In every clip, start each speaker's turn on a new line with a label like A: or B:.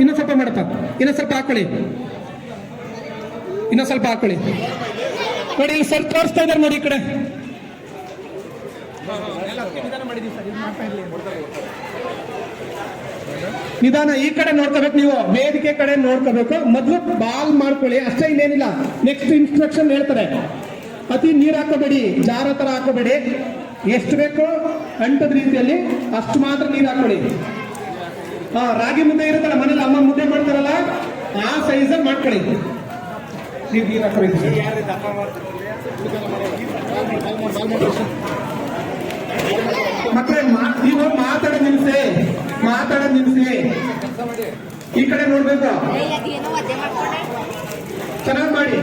A: ಇನ್ನೂ ಸ್ವಲ್ಪ ಮಾಡಪ್ಪ. ಇನ್ನೂ ಸ್ವಲ್ಪ ಹಾಕೊಳ್ಳಿ. ಇನ್ನೂ ಸ್ವಲ್ಪ ಹಾಕೊಳ್ಳಿ. ನೋಡಿ, ಇಲ್ಲಿ ಸ್ವಲ್ಪ ತೋರಿಸ್ತಾ ಇದ್ದಾರೆ ನೋಡಿ ಈ ಕಡೆ. ನಿಧಾನ, ಈ ಕಡೆ ನೋಡ್ಕೋಬೇಕು ನೀವು, ವೇದಿಕೆ ಕಡೆ ನೋಡ್ಕೋಬೇಕು. ಮೊದಲು ಬಾಲ್ ಮಾಡ್ಕೊಳ್ಳಿ, ಅಷ್ಟೇ ಇನ್ನೇನಿಲ್ಲ. ನೆಕ್ಸ್ಟ್ ಇನ್ಸ್ಟ್ರಕ್ಷನ್ ಹೇಳ್ತಾರೆ. ಅತಿ ನೀರು ಹಾಕೋಬೇಡಿ ಜಾರ ತರ ಹಾಕೋಬೇಡಿ ಎಷ್ಟು ಬೇಕೋ ಅಂಟದ ರೀತಿಯಲ್ಲಿ ಅಷ್ಟು ಮಾತ್ರ ನೀರು ಹಾಕೊಳ್ಳಿ ಹಾ ರಾಗಿ ಮುದ್ದೆ ಇರುತ್ತಲ್ಲ, ಮನೇಲಿ ಅಮ್ಮ ಮುದ್ದೆ ಮಾಡ್ತಾರಲ್ಲ, ಆ ಸೈಜ್ ಮಾಡ್ಕೊಳ್ಳಿ. ನೀವು ನೀರು ಮಕ್ಕಳೇ ನೀವು ಮಾತಾಡೋ ನಿಲ್ಸೆ ಮಾತಾಡೋ ಈ ಕಡೆ ನೋಡ್ಬೇಕು? ಚೆನ್ನಾಗಿ ಮಾಡಿ.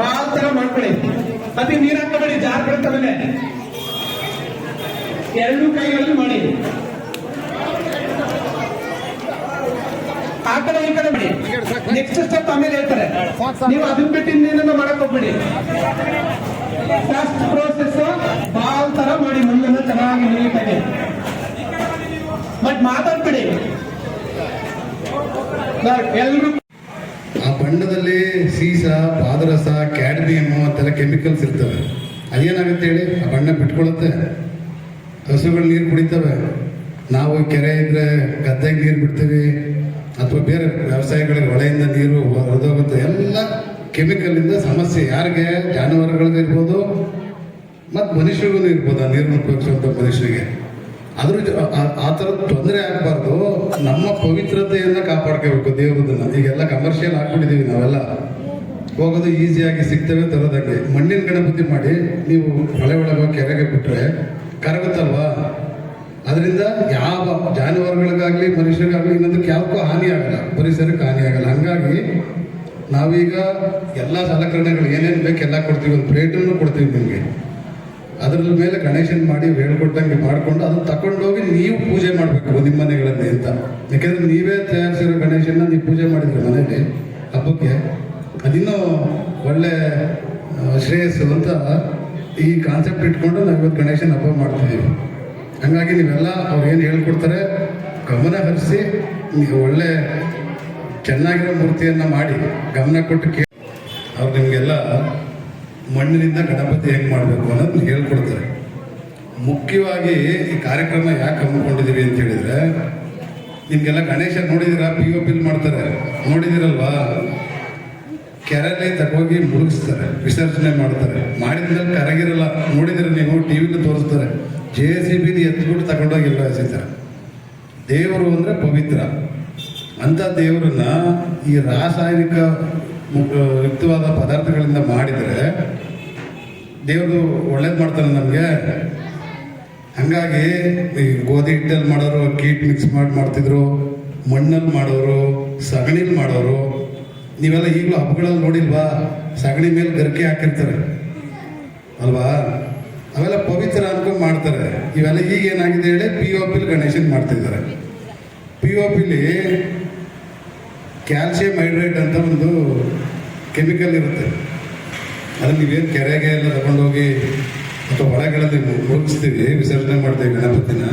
A: ಬಾಲ್ ತರ ಮಾಡ್ಕೊಳ್ಳಿ. ಅತಿ ನೀರ್ ಹಾಕಬೇಡಿ ಜಾರ್ ಮೇಲೆ ಎರಡು ಕೈಗಳಲ್ಲಿ ಮಾಡಿ. ಆ ಕಡೆ ಈ ಕಡೆ ಬಿಡಿ. ನೆಕ್ಸ್ಟ್ ಸ್ಟೆಪ್ ಆಮೇಲೆ ಹೇಳ್ತಾರೆ. ನೀವು ಅದನ್ನ ಬಿಟ್ಟು ಇನ್ನೇನನ್ನ ಮಾಡಕ್ ಹೋಗ್ಬಿಡಿ. ಫಸ್ಟ್ ಪ್ರೋಸೆಸ್ ಬಾಲ್ ತರ ಮಾಡಿ ಮುಂದನ್ನ ಚೆನ್ನಾಗಿ ನೀಟಾಗಿ. ಬಟ್ ಮಾತಾಡ್ಬಿಡಿ. ಎಲ್ರು
B: ಆ ಬಣ್ಣದಲ್ಲಿ ಸೀಸ ಪಾದರಸ ಕ್ಯಾಡ್ಮಿಯಮ್ ಅಂತೆಲ್ಲ ಕೆಮಿಕಲ್ಸ್ ಇರ್ತವೆ. ಅದೇನಾಗುತ್ತೆ ಹೇಳಿ? ಆ ಬಣ್ಣ ಬಿಟ್ಕೊಳ್ಳುತ್ತೆ. ಹಸುಗಳು ನೀರು ಕುಡಿತವೆ. ನಾವು ಕೆರೆ ಇದ್ರೆ ಗದ್ದೆಗೆ ನೀರು ಬಿಡ್ತೀವಿ. ಬೇರೆ ವ್ಯವಸಾಯಗಳಿಗೆ ಹೊಳೆಯಿಂದ ನೀರು ಹೊರದೋಗುತ್ತೆ ಎಲ್ಲ ಕೆಮಿಕಲಿಂದ ಸಮಸ್ಯೆ ಯಾರಿಗೆ? ಜಾನುವಾರುಗಳಿಗಿರ್ಬೋದು ಮತ್ತು ಮನುಷ್ಯರಿಗೂ ಇರ್ಬೋದು ಆ ನೀರನ್ನು ಉಪಯೋಗಿಸುವಂಥ ಮನುಷ್ಯರಿಗೆ. ಅದ್ರ ಆ- ಥರದ ತೊಂದರೆ ಆಗಬಾರ್ದು. ನಮ್ಮ ಪವಿತ್ರತೆಯನ್ನ ಕಾಪಾಡ್ಕೋಬೇಕು ದೇವ್ರದನ್ನ. ಈಗೆಲ್ಲ ಕಮರ್ಷಿಯಲ್ ಹಾಕ್ಬಿಟ್ಟಿದ್ದೀವಿ ನಾವೆಲ್ಲ. ಹೋಗೋದು ಈಸಿಯಾಗಿ ಸಿಗ್ತವೆ ತರೋದಕ್ಕೆ ಮಣ್ಣಿನ ಗಣಪತಿ ಮಾಡಿ ನೀವು ಹೊಳೆ ಒಳಗೆ, ಕೆರೆಗೆ ಬಿಟ್ಟರೆ ಕರಗುತ್ತಲ್ವಾ? ಅದರಿಂದ ಯಾವ ಜಾನುವಾರುಗಳಿಗಾಗ್ಲಿ ಯಾವಕ್ಕೂ ಹಾನಿ ಆಗಲ್ಲ, ಪರಿಸರಕ್ಕೆ ಹಾನಿ ಆಗಲ್ಲ. ಹಂಗಾಗಿ ನಾವೀಗ ಎಲ್ಲ ಸಲಕರಣೆಗಳು ಏನೇನು ಬೇಕು ಎಲ್ಲ ಕೊಡ್ತೀವಿ, ಒಂದು ಪ್ಲೇಟನ್ನು ಕೊಡ್ತೀವಿ ನಿಮಗೆ. ಅದ್ರ ಮೇಲೆ ಗಣೇಶನ್ ಮಾಡಿ ಹೇಳ್ಕೊಟ್ಟಂಗೆ ಮಾಡಿಕೊಂಡು ಅದನ್ನು ತಗೊಂಡೋಗಿ ನೀವು ಪೂಜೆ ಮಾಡಬೇಕು ನಿಮ್ಮ ಮನೆಗಳಲ್ಲಿ ಅಂತ. ಯಾಕೆಂದ್ರೆ ನೀವೇ ತಯಾರಿಸಿರೋ ಗಣೇಶನ ನೀವು ಪೂಜೆ ಮಾಡಿದ್ರೆ ಮನೆಯಲ್ಲಿ, ಹಬ್ಬಕ್ಕೆ ಅದಿನ್ನೂ ಒಳ್ಳೆ ಶ್ರೇಯಸ್ಸು ಅಂತ ಈ ಕಾನ್ಸೆಪ್ಟ್ ಇಟ್ಕೊಂಡು ನಾವು ಇವತ್ತು ಗಣೇಶನ ಹಬ್ಬ ಮಾಡ್ತಿದ್ದೀವಿ ಹಂಗಾಗಿ ನೀವೆಲ್ಲ ಅವ್ರು ಏನು ಹೇಳ್ಕೊಡ್ತಾರೆ, ಗಮನ ಹರಿಸಿ ನೀವು ಒಳ್ಳೆ ಚೆನ್ನಾಗಿರೋ ಮೂರ್ತಿಯನ್ನು ಮಾಡಿ ಗಮನ ಕೊಟ್ಟು ಕೇ ಅವ್ರು ನಿಮಗೆಲ್ಲ ಮಣ್ಣಿನಿಂದ ಗಣಪತಿ ಹೆಂಗೆ ಮಾಡಬೇಕು ಅನ್ನೋದನ್ನ ಹೇಳ್ಕೊಡ್ತಾರೆ. ಮುಖ್ಯವಾಗಿ ಈ ಕಾರ್ಯಕ್ರಮ ಯಾಕೆ ಹಮ್ಮಿಕೊಂಡಿದ್ದೀವಿ ಅಂತ ಹೇಳಿದರೆ, ನಿಮಗೆಲ್ಲ ಗಣೇಶ ನೋಡಿದಿರಾ? ಪಿ ಒ ಪಿಲ್ ಮಾಡ್ತಾರೆ. ನೋಡಿದಿರಲ್ವಾ? ಕೆರೆಯಲ್ಲಿ ತಗೋಗಿ ಮುಳುಗಿಸ್ತಾರೆ, ವಿಸರ್ಜನೆ ಮಾಡ್ತಾರೆ. ಮಾಡಿದ್ಮೇಲೆ ಕರಗಿರಲ್ಲ. ನೋಡಿದ್ರೆ ನೀವು? ಟಿ ವಿಲಿ ತೋರಿಸ್ತಾರೆ. ಜೆ ಸಿ ಬಿಲಿ ಎತ್ಬಿಟ್ಟು ತಗೊಂಡೋಗಿ ಎಲ್ಲ ದೇವರು ಅಂದರೆ ಪವಿತ್ರ. ಅಂಥ ದೇವರನ್ನ ಈ ರಾಸಾಯನಿಕ ಯುಕ್ತವಾದ ಪದಾರ್ಥಗಳಿಂದ ಮಾಡಿದರೆ ದೇವರು ಒಳ್ಳೇದು ಮಾಡ್ತಾನೆ ನಮಗೆ. ಹಂಗಾಗಿ ಈ ಗೋಧಿ ಹಿಟ್ಟಲ್ಲಿ ಮಾಡೋರು, ಕೀಟ್ ಮಿಕ್ಸ್ ಮಾಡಿ, ಮಾಡ್ತಿದ್ರು. ಮಣ್ಣಲ್ಲಿ ಮಾಡೋರು, ಸಗಣಿಲಿ ಮಾಡೋರು. ನೀವೆಲ್ಲ ಈಗಲೂ ಹಬ್ಬಗಳಲ್ಲಿ ನೋಡಿಲ್ವಾ? ಸಗಣಿ ಮೇಲೆ ಗರಿಕೆ ಹಾಕಿರ್ತಾರೆ. ಅಲ್ವಾ? ಅವೆಲ್ಲ ಪವಿತ್ರ ಅನ್ಕೊಂಡು ಮಾಡ್ತಾರೆ. ಇವೆಲ್ಲ ಈಗ ಏನಾಗಿದೆ ಹೇಳಿ ಪಿ ಓ ಪಿಲಿ ಗಣೇಶನ್ ಮಾಡ್ತಿದ್ದಾರೆ. ಪಿ ಓ ಪಿಲಿ ಕ್ಯಾಲ್ಸಿಯಂ ಹೈಡ್ರೇಟ್ ಅಂತ ಒಂದು ಕೆಮಿಕಲ್ ಇರುತ್ತೆ. ಅದನ್ನ ನೀವೇನು ಕೆರೆಗೆ ಎಲ್ಲ ತಗೊಂಡೋಗಿ ಅಥವಾ ಹೊಳೆಗಳಲ್ಲಿ ಮುಗಿಸ್ತೀವಿ ವಿಸರ್ಜನೆ ಮಾಡ್ತೀವಿ ಗಣಪತಿನ?